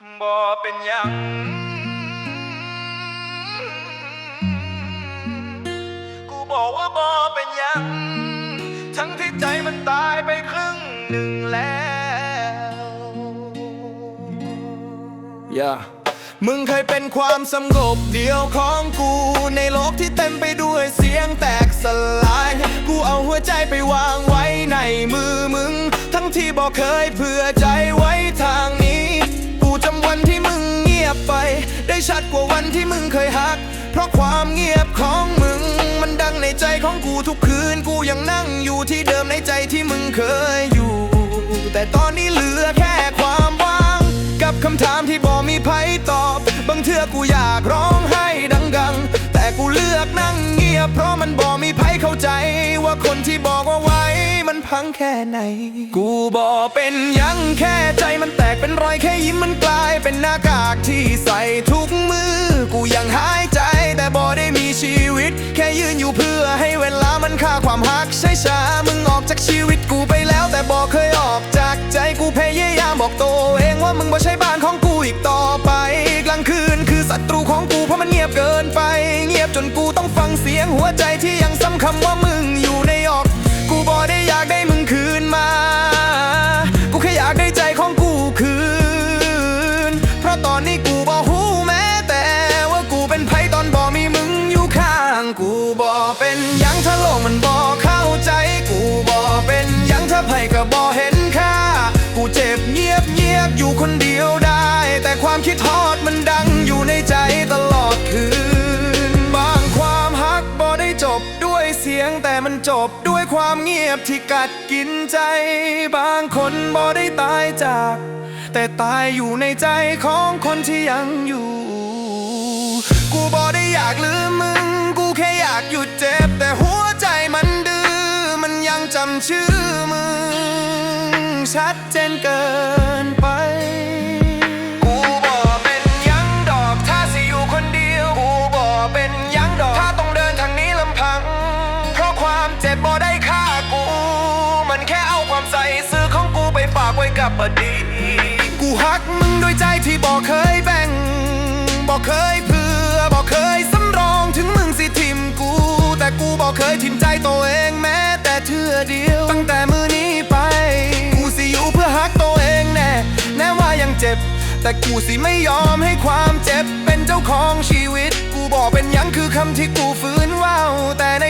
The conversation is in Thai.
บ่เป็นยัง กูบอกว่าบ่เป็นยัง ทั้งที่ใจมันตายไปครึ่งหนึ่งแล้วอย่ามึงเคยเป็นความสงบเดียวของกู ในโลกที่เต็มไปด้วยเสียงแตกสลาย กูเอาหัวใจไปวาง ได้ชัดกว่าวันที่มึงเคยหัก เพราะความเงียบของมึง มันดังในใจของกูทุกคืน กูยังนั่งอยู่ที่เดิมในใจที่มึงเคยอยู่ แต่ตอนนี้เหลือแค่ความว่าง กับคำถามที่บอกมีไผตอบ บางเทื่อกูอยากร้องไห้ดังๆ แต่กูเลือกนั่งเงียบ เพราะมันบอกมีไผเข้าใจว่าคนที่บอกว่า พังแค่ไหน กูบอกเป็นยังแค่ใจมันแตกเป็นรอยแค่ยิ้มมันกลาย เป็นหน้ากากที่ใส่ทุกมือ กูยังหายใจแต่บอได้มีชีวิต แค่ยืนอยู่เพื่อให้เวลามันฆ่าความหักใช่ช้ามึงออกจากชีวิตกูไปแล้วแต่บอกเคยออกจากใจกูพยายามบอกตัวเองว่ามึงบ่ใช่บ้านของกูอีกต่อไปกลางคืนคือศัตรูของกูเพราะมันเงียบเกินไป เงียบจนกูต้องฟังเสียงหัวใจที่ยังซ้ำคำว่ามึง คนเดียวได้ แต่ความคิดทอดมันดังอยู่ในใจตลอดคืน บางความฮักบอได้จบด้วยเสียงแต่มันจบด้วยความเงียบที่กัดกินใจ บางคนบอได้ตายจาก แต่ตายอยู่ในใจของคนที่ยังอยู่ กูบอได้อยากลืมมึง กูแค่อยากหยุดเจ็บ แต่หัวใจมันดื้อมันยังจำชื่อมึงชัดเจนเกิน กไว้กับอดีตกูฮักมึงด้วยใจที่บอกเคยแบ่ง บอกเคยเพื่อบอกเคยสำรองถึงมึงสิทิมกู แต่กูบอกเคยทิมใจตัวเองแม้ แต่เทื่อเดียว ตั้งแต่มือนี้ไป กูสิอยู่เพื่อฮักตัวเองแน่แน่ว่ายังเจ็บ แต่กูสิไม่ยอมให้ความเจ็บเป็นเจ้าของชีวิต กูบอกเป็นยังคือคำที่กูฝืนว้าแต่ใน